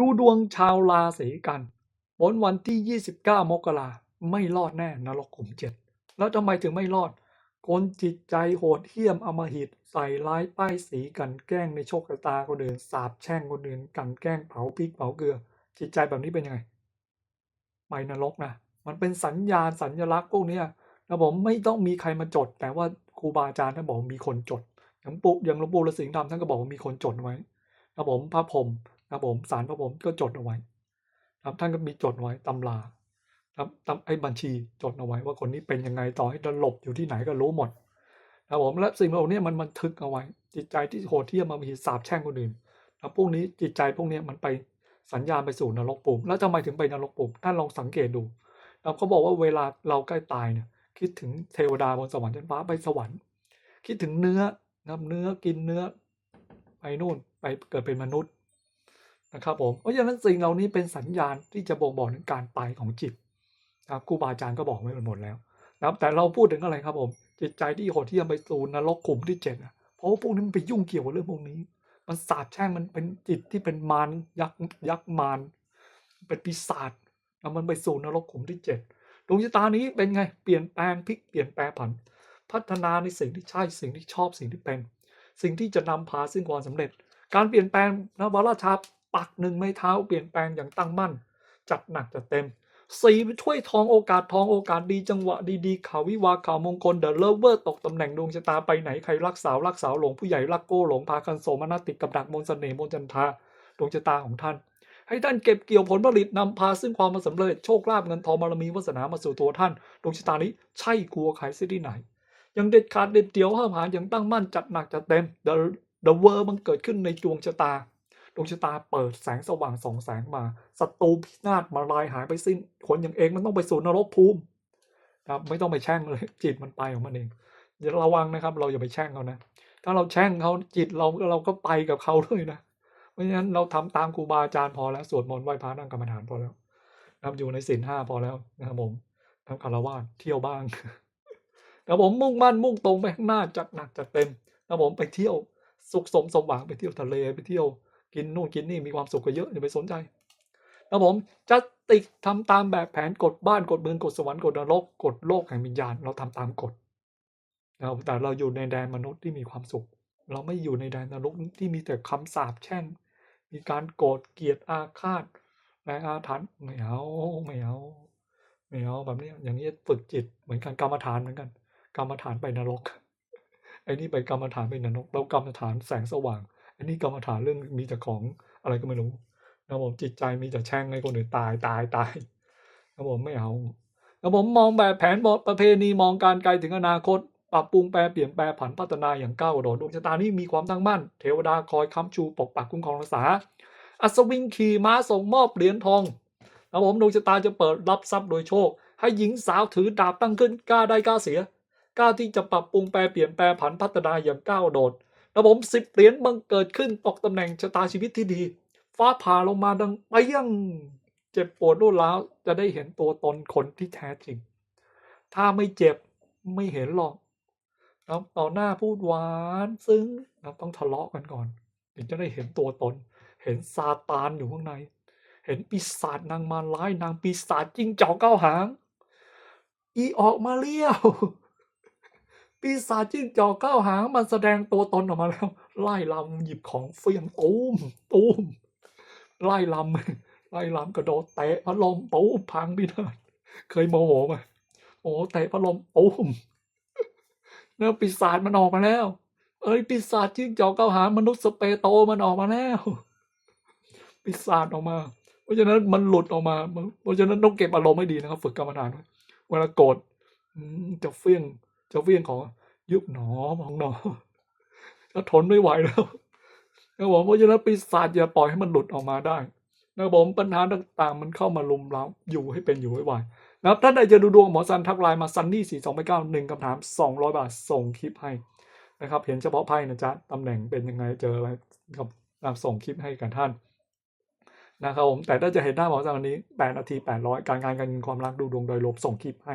ดูดวงชาวราศีกันบนวันที่ 29 มกราไม่รอดแน่นรกขุมเจ็ดแล้วทำไมถึงไม่รอด คนจิตใจโหดเหี้ยมอมหิต ใส่ร้ายป้ายสีกันแกล้งในโชคชะตาคนอื่นสาบแช่งคนอื่นกันแกล้งเผาพริกเผาเกลือ จิตใจแบบนี้เป็นยังไงไปนรกนะมันเป็นสัญญาณสัญลักษณ์พวกนี้นะผมไม่ต้องมีใครมาจด แต่ว่าครูบาอาจารย์ท่านบอกมีคนจดอย่างปุ๊อย่างหลวงปู่ฤาษีดำท่านก็บอกว่ามีคนจดไว้นะผมพระพรห มนะผมสารพระพรหมก็จดเอาไว้ครับท่านก็มีจดไว้ตำราครับตำไอ้บัญชีจดเอาไว้ว่าคนนี้เป็นยังไงต่อให้จะหลบอยู่ที่ไหนก็รู้หมดนะผมและสิ่งเหล่านี้มันบันทึกเอาไว้ จิตใจที่โหดเหี้ยมมามีสาบแช่งคนอื่นนะพวกนี้จิตใจพวกนี้มันไปสัญญาณไปสู่นรกปุ่มแล้วทำไมถึงไปนรกปุ่มท่านลองสังเกตดูนะเขาบอกว่าเวลาเราใกล้ตายเนี่ยคิดถึงเทวดาบนสวรรค์ชั้นฟ้าไปสวรรค์ คิดถึงเนื้อนะครับเนื้อกินเนื้อไปนู่นไปเกิดเป็นมนุษย์ นะครับผมเพราะฉะนั้นสิ่งเหล่านี้เป็นสัญญาณที่จะบ่งบอกถึงการไปของจิตนะครับครูบาอาจารย์ก็บอกไว้หมดแล้วนะครับแต่เราพูดถึงอะไรครับผม จิตใจที่โหดที่ยังไปสู่นรกขุมที่เจ็ดอะเพราะว่าพวกนี้มันไปยุ่งเกี่ยวกับเรื่องพวกนี้ มันสาบแช่งมันเป็นจิตที่เป็นมารยักษ์ยักษ์มารเป็นปีศาจแล้วมันไปสู่นรกขุมที่เจ็ดดวงชะตานี้เป็นไงเปลี่ยนแปลงพลิกเปลี่ยนแปลงผัน พัฒนาในสิ่งที่ใช่สิ่งที่ชอบสิ่งที่เป็น สิ่งที่จะนำพาซึ่งความสำเร็จ การเปลี่ยนแปลงนะวราชา ปักหนึ่งไม้เท้าเปลี่ยนแปลงอย่างตั้งมั่น จัดหนักจัดเต็มสีถ้วยทองโอกาสทองโอกาสดีจังหวะดีๆข่าววิวาข่าวมงคลเดอะเลเวอร์ตกตำแหน่งดวงชะตาไปไหนใครรักสาวรักสาวหลงผู้ใหญ่รักโก้หลงพาคันโสมนาติดกับดักมนต์เสน่ห์มนจันทาดวงชะตาของท่าน ให้ท่านเก็บเกี่ยวผลผลิตนำพาซึ่งความสำเร็จโชคลาภเงินทองบารมีวาสนามาสู่ตัวท่านดวงชะตานี้ใช่กลัวใครเสียที่ไหน ยังเด็ดขาดเด็ดเดี่ยวห้ามหาอย่างตั้งมั่นจัดหนักจัดเต็ม The The World มันเกิดขึ้นในดวงชะตา วงชะตาเปิดแสงสว่างสองแสงมาศัตรูพินาศมาลายหายไปสิ้น คนอย่างเองมันต้องไปสู่นรกภูมิครับไม่ต้องไปแช่งเลย จิตมันไปของมันเองอย่าระวังนะครับ เราอย่าไปแช่งเขานะ ถ้าเราแช่งเขาจิตเราเราก็ไปกับเขาด้วยนะเพราะฉะนั้นเราทำตามครูบาอาจารย์พอแล้วสวดมนต์ไหว้พระนั่งกรรมฐานพอแล้วนะครับอยู่ในศีลห้าพอแล้วนะครับผมทำคารวะเที่ยวบ้างนะผมมุ่งมั่นมุ่งตรงไปข้างหน้าจัดหนักจัดเต็มนะผมไปเที่ยวสุขสมสมหวังไปเที่ยวทะเลไปเที่ยว กินนู่นกินนี่มีความสุขก็เยอะอย่าไปสนใจนะผมจะติดทำตามแบบแผนกฎบ้านกฎเมืองกฎสวรรค์กฎนรกกฎโลกแห่งวิญญาณเราทำตามกฎนะแต่เราอยู่ในแดนมนุษย์ที่มีความสุข เราไม่อยู่ในแดนนรกที่มีแต่คำสาปแช่งมีการโกรธเกลียดอาฆาตแรงอาถรรพ์ไม่เอาไม่เอาไม่เอาแบบนี้อย่างนี้ฝึกจิตเหมือนกันกรรมฐานเหมือนกัน กรรมฐานไปนรกไอ้นี่ไปกรรมฐานไปนรกแล้วกรรมฐานแสงสว่าง อ้นี่กรรมฐานเรื่องมีแต่ของอะไรก็ไม่รู้นะผมจิตใจมีแต่แช่งให้คนอื่นตายตายตายนะผมไม่เอานะผมมองแบบแผนบทประเพณีมองการไกลถึงอนาคต ปรับปรุงแปลเปลี่ยนแปลผันพัฒนาอย่างก้าวกระโดดดวงชะตานี้มีความตั้งมั่นเทวดาคอยค้ำชูปกปักคุ้มครองรักษา อัศวินขี่ม้าส่งมอบเหรียญทองนะผมดวงชะตาจะเปิดรับทรัพย์โดยโชค ให้หญิงสาวถือดาบตั้งขึ้นกล้าได้กล้าเสียกล้าที่จะปรับปรุงแปลเปลี่ยนแปลผันพัฒนาอย่างก้าวโดด ระบบสิบเหรียญบังเกิดขึ้นตกตำแหน่งชะตาชีวิตที่ดี ฟ้าผ่าลงมาดังไปยังเจ็บปวดรวดร้าวจะได้เห็นตัวตนคนที่แท้จริง ถ้าไม่เจ็บไม่เห็นหรอกนะต่อหน้าพูดหวานซึ้งนะต้องทะเลาะกันก่อนถึงจะได้เห็นตัวตน เห็นซาตานอยู่ข้างใน เห็นปีศาจนางมารร้ายนางปีศาจจิ้งจอกเก้าหาง อีออกมาเลี้ยว ปีศาจจิ้งจอกเก้าหางมันแสดงตัวตนออกมาแล้ว ไล่ลำหยิบของเฟียงตูมตูมไล่ลำไล่ลำกระโดดเตะพัดลมตูมพังพินาศเคยโมโหไหมโอ้เตะพัดลมตูมแล้วปีศาจมันออกมาแล้ว เอ้ยปีศาจจิ้งจอกเก้าหางมนุษย์สเปโตมันออกมาแล้วปีศาจออกมา เพราะฉะนั้นมันหลุดออกมา เพราะฉะนั้นต้องเก็บอารมณ์ให้ดีนะครับ ฝึกกรรมฐานเวลาโกรธจะเฟี้ยงจะเฟี้ยงของ ยุบหนอมองหนอจะทนไม่ไหวแล้วนะผมเพราะฉะนั้นปีศาจอย่าปล่อยให้มันหลุดออกมาได้นะผมปัญหาต่างๆ มันเข้ามาลุมเราอยู่ให้เป็นอยู่ให้ไหวนะครับท่านใดจะดูดวงหมอซันทักไลน์มาซันนี่สี่สองไปเก้าหนึ่งคำถามสองร้อยบาทส่งคลิปให้นะครับเห็นเฉพาะไพ่นะจ๊ะตำแหน่งเป็นยังไงเจออะไรครับนะครับส่งคลิปให้กับท่านนะครับผมแต่ถ้าจะเห็นหน้าหมอสันวันนี้แปดนาทีแปดร้อยการงานการเงินความรักดูดวงโดยรวมส่งคลิปให้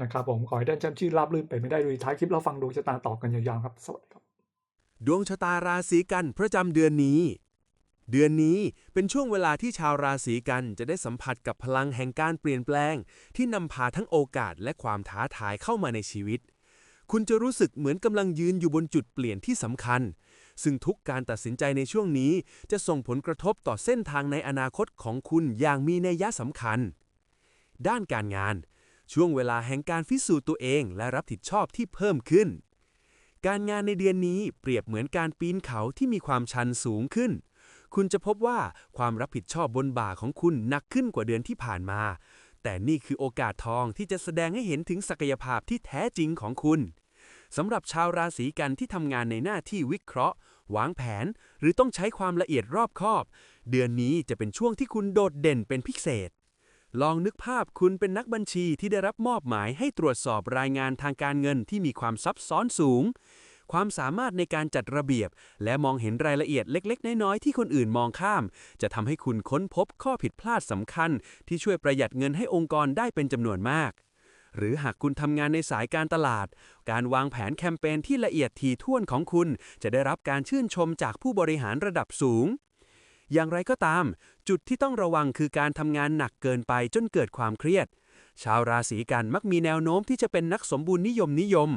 นะครับผมขอให้ท่านแชมป์ชื่อราบรื่นไปไม่ได้ดูท้ายคลิปเราฟังดวงชะตาต่อกันยาวๆครับ สวัสดีครับ ดวงชะตาราศีกันประจำเดือนนี้ เดือนนี้เป็นช่วงเวลาที่ชาวราศีกันจะได้สัมผัสกับพลังแห่งการเปลี่ยนแปลง ที่นำพาทั้งโอกาสและความท้าทายเข้ามาในชีวิต คุณจะรู้สึกเหมือนกำลังยืนอยู่บนจุดเปลี่ยนที่สำคัญ ซึ่งทุกการตัดสินใจในช่วงนี้ จะส่งผลกระทบต่อเส้นทางในอนาคตของคุณอย่างมีนัยยะสำคัญ ด้านการงาน ช่วงเวลาแห่งการพิสูจน์ตัวเองและรับผิดชอบที่เพิ่มขึ้น การงานในเดือนนี้เปรียบเหมือนการปีนเขาที่มีความชันสูงขึ้น คุณจะพบว่าความรับผิดชอบบนบ่าของคุณหนักขึ้นกว่าเดือนที่ผ่านมา แต่นี่คือโอกาสทองที่จะแสดงให้เห็นถึงศักยภาพที่แท้จริงของคุณสำหรับชาวราศีกันที่ทำงานในหน้าที่วิเคราะห์ วางแผน หรือต้องใช้ความละเอียดรอบคอบ เดือนนี้จะเป็นช่วงที่คุณโดดเด่นเป็นพิเศษ ลองนึกภาพคุณเป็นนักบัญชีที่ได้รับมอบหมายให้ตรวจสอบรายงานทางการเงินที่มีความซับซ้อนสูง ความสามารถในการจัดระเบียบ และมองเห็นรายละเอียดเล็ก ๆ น้อยๆที่คนอื่นมองข้าม จะทำให้คุณค้นพบข้อผิดพลาดสำคัญ ที่ช่วยประหยัดเงินให้องค์กรได้เป็นจำนวนมากหรือหากคุณทำงานในสายการตลาด การวางแผนแคมเปญที่ละเอียดถี่ถ้วนของคุณ จะได้รับการชื่นชมจากผู้บริหารระดับสูง อย่างไรก็ตาม จุดที่ต้องระวังคือการทำงานหนักเกินไปจนเกิดความเครียด ชาวราศีกันมักมีแนวโน้มที่จะเป็นนักสมบูรณ์นิยมนิยม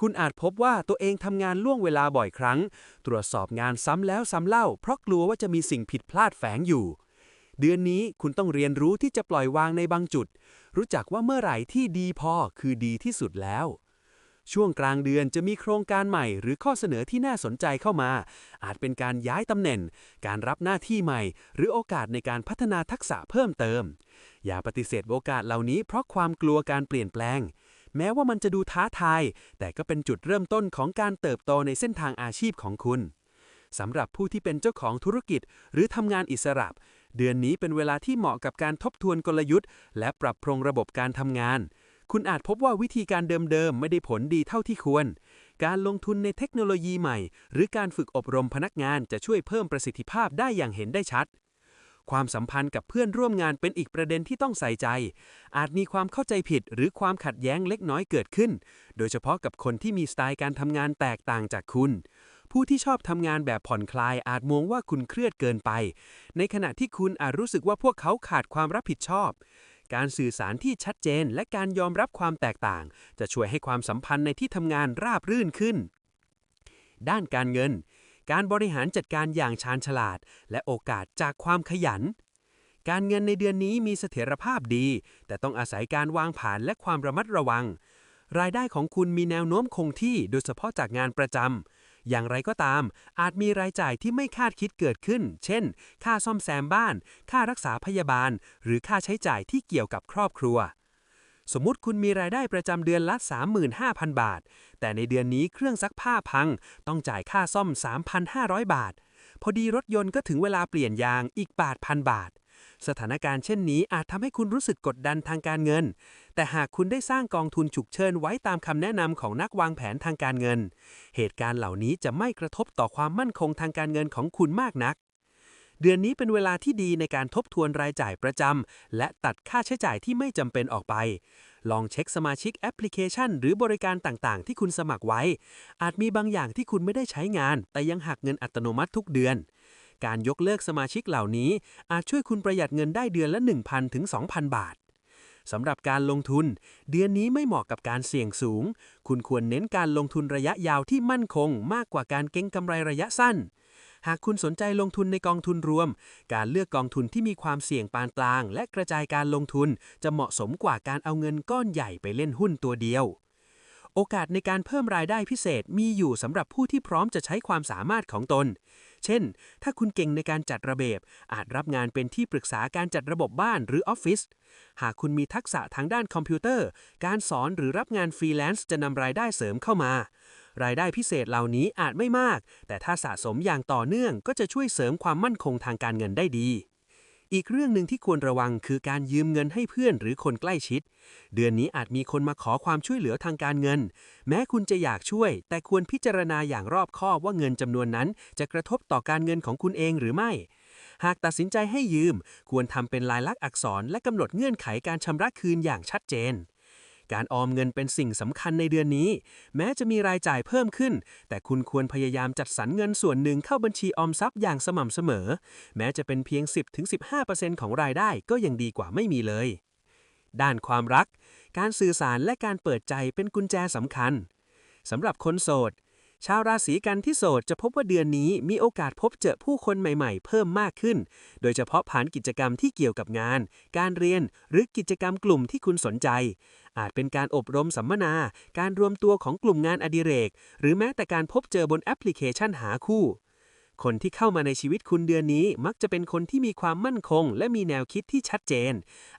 คุณอาจพบว่าตัวเองทำงานล่วงเวลาบ่อยครั้ง ตรวจสอบงานซ้ำแล้วซ้ำเล่า เพราะกลัวว่าจะมีสิ่งผิดพลาดแฝงอยู่ เดือนนี้คุณต้องเรียนรู้ที่จะปล่อยวางในบางจุด รู้จักว่าเมื่อไหร่ที่ดีพอคือดีที่สุดแล้ว ช่วงกลางเดือนจะมีโครงการใหม่ หรือข้อเสนอที่น่าสนใจเข้ามา อาจเป็นการย้ายตำแหน่ง การรับหน้าที่ใหม่ หรือโอกาสในการพัฒนาทักษะเพิ่มเติม อย่าปฏิเสธโอกาสเหล่านี้เพราะความกลัวการเปลี่ยนแปลง แม้ว่ามันจะดูท้าทาย แต่ก็เป็นจุดเริ่มต้นของการเติบโตในเส้นทางอาชีพของคุณสำหรับผู้ที่เป็นเจ้าของธุรกิจ หรือทำงานอิสระ เดือนนี้เป็นเวลาที่เหมาะกับการทบทวนกลยุทธ์ และปรับปรุงระบบการทำงาน คุณอาจพบว่าวิธีการเดิมๆ ไม่ได้ผลดีเท่าที่ควร การลงทุนในเทคโนโลยีใหม่ หรือการฝึกอบรมพนักงานจะช่วยเพิ่มประสิทธิภาพได้อย่างเห็นได้ชัด ความสัมพันธ์กับเพื่อนร่วมงานเป็นอีกประเด็นที่ต้องใส่ใจ อาจมีความเข้าใจผิดหรือความขัดแย้งเล็กน้อยเกิดขึ้น โดยเฉพาะกับคนที่มีสไตล์การทำงานแตกต่างจากคุณผู้ที่ชอบทำงานแบบผ่อนคลายอาจมองว่าคุณเครียดเกินไป ในขณะที่คุณอาจรู้สึกว่าพวกเขาขาดความรับผิดชอบ การสื่อสารที่ชัดเจน และการยอมรับความแตกต่าง จะช่วยให้ความสัมพันธ์ในที่ทำงานราบรื่นขึ้น ด้านการเงิน การบริหารจัดการอย่างชาญฉลาด และโอกาสจากความขยัน การเงินในเดือนนี้มีเสถียรภาพดี แต่ต้องอาศัยการวางผ่านและความระมัดระวัง รายได้ของคุณมีแนวโน้มคงที่โดยเฉพาะจากงานประจำ อย่างไรก็ตาม อาจมีรายจ่ายที่ไม่คาดคิดเกิดขึ้น เช่น ค่าซ่อมแซมบ้าน ค่ารักษาพยาบาล หรือค่าใช้จ่ายที่เกี่ยวกับครอบครัว สมมุติคุณมีรายได้ประจำเดือนละ 35,000 บาท แต่ในเดือนนี้เครื่องซักผ้าพัง ต้องจ่ายค่าซ่อม 3,500 บาท พอดีรถยนต์ก็ถึงเวลาเปลี่ยนยางอีก8,000บาทสถานการณ์เช่นนี้อาจทำให้คุณรู้สึกกดดันทางการเงิน แต่หากคุณได้สร้างกองทุนฉุกเฉินไว้ตามคำแนะนำของนักวางแผนทางการเงิน เหตุการณ์เหล่านี้จะไม่กระทบต่อความมั่นคงทางการเงินของคุณมากนัก เดือนนี้เป็นเวลาที่ดีในการทบทวนรายจ่ายประจำและตัดค่าใช้จ่ายที่ไม่จำเป็นออกไป ลองเช็คสมาชิกแอปพลิเคชัน หรือบริการต่างๆ ที่คุณสมัครไว้ อาจมีบางอย่างที่คุณไม่ได้ใช้งาน แต่ยังหักเงินอัตโนมัติทุกเดือนการยกเลิกสมาชิกเหล่านี้ อาจช่วยคุณประหยัดเงินได้เดือนละ 1,000 ถึง 2,000 บาท สำหรับการลงทุน เดือนนี้ไม่เหมาะกับการเสี่ยงสูง คุณควรเน้นการลงทุนระยะยาวที่มั่นคง มากกว่าการเก็งกำไรระยะสั้น หากคุณสนใจลงทุนในกองทุนรวม การเลือกกองทุนที่มีความเสี่ยงปานกลาง และกระจายการลงทุน จะเหมาะสมกว่าการเอาเงินก้อนใหญ่ไปเล่นหุ้นตัวเดียวโอกาสในการเพิ่มรายได้พิเศษมีอยู่สำหรับผู้ที่พร้อมจะใช้ความสามารถของตน เช่น ถ้าคุณเก่งในการจัดระเบียบ อาจรับงานเป็นที่ปรึกษาการจัดระบบบ้านหรือออฟฟิศ หากคุณมีทักษะทางด้านคอมพิวเตอร์ การสอนหรือรับงานฟรีแลนซ์จะนำรายได้เสริมเข้ามา รายได้พิเศษเหล่านี้อาจไม่มาก แต่ถ้าสะสมอย่างต่อเนื่องก็จะช่วยเสริมความมั่นคงทางการเงินได้ดี อีกเรื่องหนึ่งที่ควรระวังคือการยืมเงินให้เพื่อนหรือคนใกล้ชิด เดือนนี้อาจมีคนมาขอความช่วยเหลือทางการเงิน แม้คุณจะอยากช่วย แต่ควรพิจารณาอย่างรอบคอบว่าเงินจำนวนนั้น จะกระทบต่อการเงินของคุณเองหรือไม่ หากตัดสินใจให้ยืม ควรทำเป็นลายลักษณ์อักษรและกำหนดเงื่อนไขการชำระคืนอย่างชัดเจน การออมเงินเป็นสิ่งสำคัญในเดือนนี้ แม้จะมีรายจ่ายเพิ่มขึ้น แต่คุณควรพยายามจัดสรรเงินส่วนหนึ่งเข้าบัญชีออมทรัพย์อย่างสม่ำเสมอ แม้จะเป็นเพียง 10-15%ของรายได้ก็ยังดีกว่าไม่มีเลย ด้านความรัก การสื่อสารและการเปิดใจเป็นกุญแจสำคัญสำหรับคนโสด ชาวราศีกันที่โสดจะพบว่าเดือนนี้มีโอกาสพบเจอผู้คนใหม่ๆ เพิ่มมากขึ้น โดยเฉพาะผ่านกิจกรรมที่เกี่ยวกับงาน การเรียนหรือกิจกรรมกลุ่มที่คุณสนใจ อาจเป็นการอบรมสัมมนา การรวมตัวของกลุ่มงานอดิเรก หรือแม้แต่การพบเจอบนแอปพลิเคชันหาคู่ คนที่เข้ามาในชีวิตคุณเดือนนี้ มักจะเป็นคนที่มีความมั่นคง และมีแนวคิดที่ชัดเจน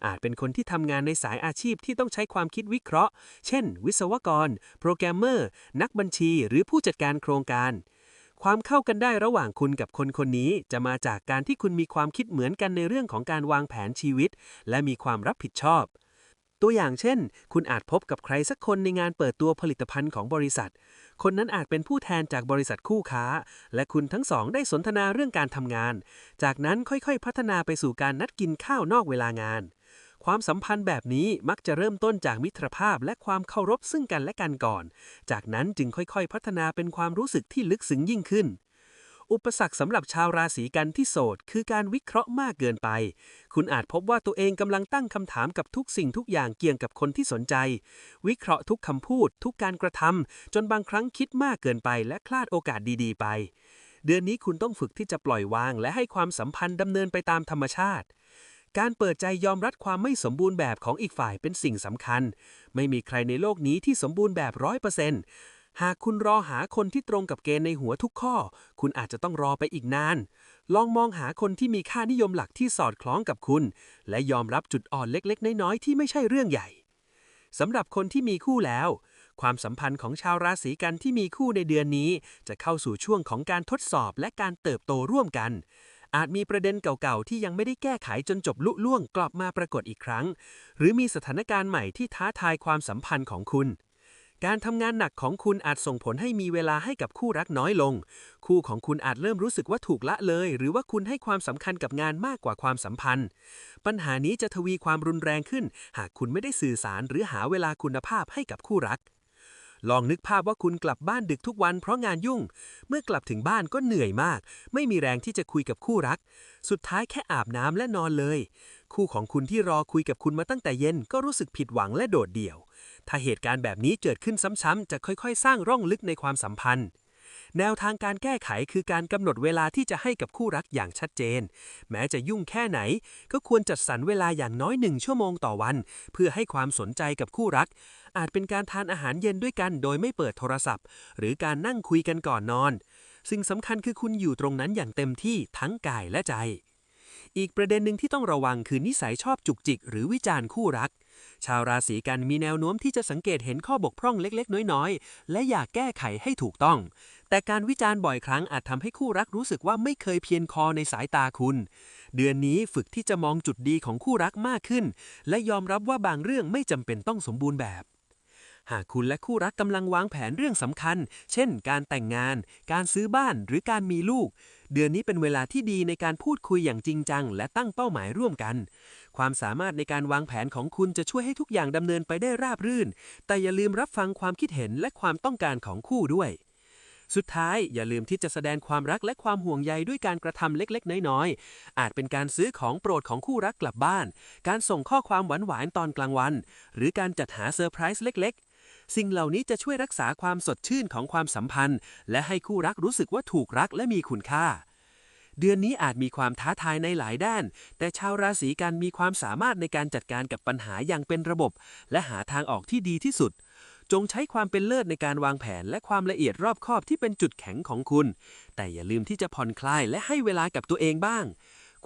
อาจเป็นคนที่ทำงานในสายอาชีพที่ต้องใช้ความคิดวิเคราะห์ เช่น วิศวกร โปรแกรมเมอร์ นักบัญชี หรือผู้จัดการโครงการ ความเข้ากันได้ระหว่างคุณกับคนคนนี้ จะมาจากการที่คุณมีความคิดเหมือนกันในเรื่องของการวางแผนชีวิต และมีความรับผิดชอบ ตัวอย่างเช่น คุณอาจพบกับใครสักคนในงานเปิดตัวผลิตภัณฑ์ของบริษัท คนนั้นอาจเป็นผู้แทนจากบริษัทคู่ค้า และคุณทั้งสองได้สนทนาเรื่องการทำงาน จากนั้นค่อยๆ พัฒนาไปสู่การนัดกินข้าวนอกเวลางาน ความสัมพันธ์แบบนี้มักจะเริ่มต้นจากมิตรภาพและความเคารพซึ่งกันและกันก่อน จากนั้นจึงค่อยๆ พัฒนาเป็นความรู้สึกที่ลึกซึ้งยิ่งขึ้น อุปสรรคสำหรับชาวราศีกันที่โสด คือการวิเคราะห์มากเกินไป คุณอาจพบว่าตัวเองกำลังตั้งคำถามกับทุกสิ่งทุกอย่างเกี่ยวกับคนที่สนใจ วิเคราะห์ทุกคำพูด ทุกการกระทำจนบางครั้งคิดมากเกินไป และคลาดโอกาสดีๆ ไป เดือนนี้คุณต้องฝึกที่จะปล่อยวาง และให้ความสัมพันธ์ดำเนินไปตามธรรมชาติการเปิดใจยอมรับความไม่สมบูรณ์แบบของอีกฝ่ายเป็นสิ่งสำคัญ ไม่มีใครในโลกนี้ที่สมบูรณ์แบบร้อยเปอร์เซ็นต์ หากคุณรอหาคนที่ตรงกับเกณฑ์ในหัวทุกข้อ คุณอาจจะต้องรอไปอีกนาน ลองมองหาคนที่มีค่านิยมหลักที่สอดคล้องกับคุณ และยอมรับจุดอ่อนเล็กๆ น้อยๆ ที่ไม่ใช่เรื่องใหญ่สำหรับคนที่มีคู่แล้ว ความสัมพันธ์ของชาวราศีกันที่มีคู่ในเดือนนี้ จะเข้าสู่ช่วงของการทดสอบและการเติบโตร่วมกัน อาจมีประเด็นเก่าๆ ที่ยังไม่ได้แก้ไขจนจบลุล่วงกลับมาปรากฏอีกครั้ง หรือมีสถานการณ์ใหม่ที่ท้าทายความสัมพันธ์ของคุณ การทำงานหนักของคุณอาจส่งผลให้มีเวลาให้กับคู่รักน้อยลง คู่ของคุณอาจเริ่มรู้สึกว่าถูกละเลย หรือว่าคุณให้ความสำคัญกับงานมากกว่าความสัมพันธ์ ปัญหานี้จะทวีความรุนแรงขึ้น หากคุณไม่ได้สื่อสารหรือหาเวลาคุณภาพให้กับคู่รัก ลองนึกภาพว่าคุณกลับบ้านดึกทุกวันเพราะงานยุ่ง เมื่อกลับถึงบ้านก็เหนื่อยมาก ไม่มีแรงที่จะคุยกับคู่รัก สุดท้ายแค่อาบน้ำและนอนเลย คู่ของคุณที่รอคุยกับคุณมาตั้งแต่เย็นก็รู้สึกผิดหวังและโดดเดี่ยว ถ้าเหตุการณ์แบบนี้เกิดขึ้นซ้ำๆ จะค่อยๆ สร้างร่องลึกในความสัมพันธ์ แนวทางการแก้ไขคือการกำหนดเวลาที่จะให้กับคู่รักอย่างชัดเจน แม้จะยุ่งแค่ไหน ก็ควรจัดสรรเวลาอย่างน้อยหนึ่งชั่วโมงต่อวัน เพื่อให้ความสนใจกับคู่รัก อาจเป็นการทานอาหารเย็นด้วยกัน โดยไม่เปิดโทรศัพท์ หรือการนั่งคุยกันก่อนนอน สิ่งสำคัญคือคุณอยู่ตรงนั้นอย่างเต็มที่ทั้งกายและใจอีกประเด็นหนึ่งที่ต้องระวังคือนิสัยชอบจุกจิกหรือวิจารณ์คู่รัก ชาวราศีกันมีแนวโน้มที่จะสังเกตเห็นข้อบกพร่องเล็กๆ น้อยๆ และอยากแก้ไขให้ถูกต้อง แต่การวิจารณ์บ่อยครั้งอาจทำให้คู่รักรู้สึกว่าไม่เคยเพียนคอในสายตาคุณ เดือนนี้ฝึกที่จะมองจุดดีของคู่รักมากขึ้น และยอมรับว่าบางเรื่องไม่จำเป็นต้องสมบูรณ์แบบ หากคุณและคู่รักกำลังวางแผนเรื่องสำคัญ เช่น การแต่งงาน การซื้อบ้านหรือการมีลูก เดือนนี้เป็นเวลาที่ดีในการพูดคุยอย่างจริงจัง และตั้งเป้าหมายร่วมกัน ความสามารถในการวางแผนของคุณจะช่วยให้ทุกอย่างดำเนินไปได้ราบรื่น แต่อย่าลืมรับฟังความคิดเห็นและความต้องการของคู่ด้วยสุดท้ายอย่าลืมที่จะแสดงความรักและความห่วงใยด้วยการกระทำเล็กๆ น้อยๆ อาจเป็นการซื้อของโปรดของคู่รักกลับบ้าน การส่งข้อความหวานๆ ตอนกลางวัน หรือการจัดหาเซอร์ไพรส์เล็กๆ สิ่งเหล่านี้จะช่วยรักษาความสดชื่นของความสัมพันธ์ และให้คู่รักรู้สึกว่าถูกรักและมีคุณค่า เดือนนี้อาจมีความท้าทายในหลายด้าน แต่ชาวราศีกันมีความสามารถในการจัดการกับปัญหาอย่างเป็นระบบ และหาทางออกที่ดีที่สุดจงใช้ความเป็นเลิศในการวางแผนและความละเอียดรอบคอบที่เป็นจุดแข็งของคุณ แต่อย่าลืมที่จะผ่อนคลายและให้เวลากับตัวเองบ้าง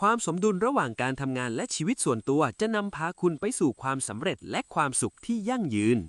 ความสมดุลระหว่างการทำงานและชีวิตส่วนตัวจะนำพาคุณไปสู่ความสำเร็จและความสุขที่ยั่งยืน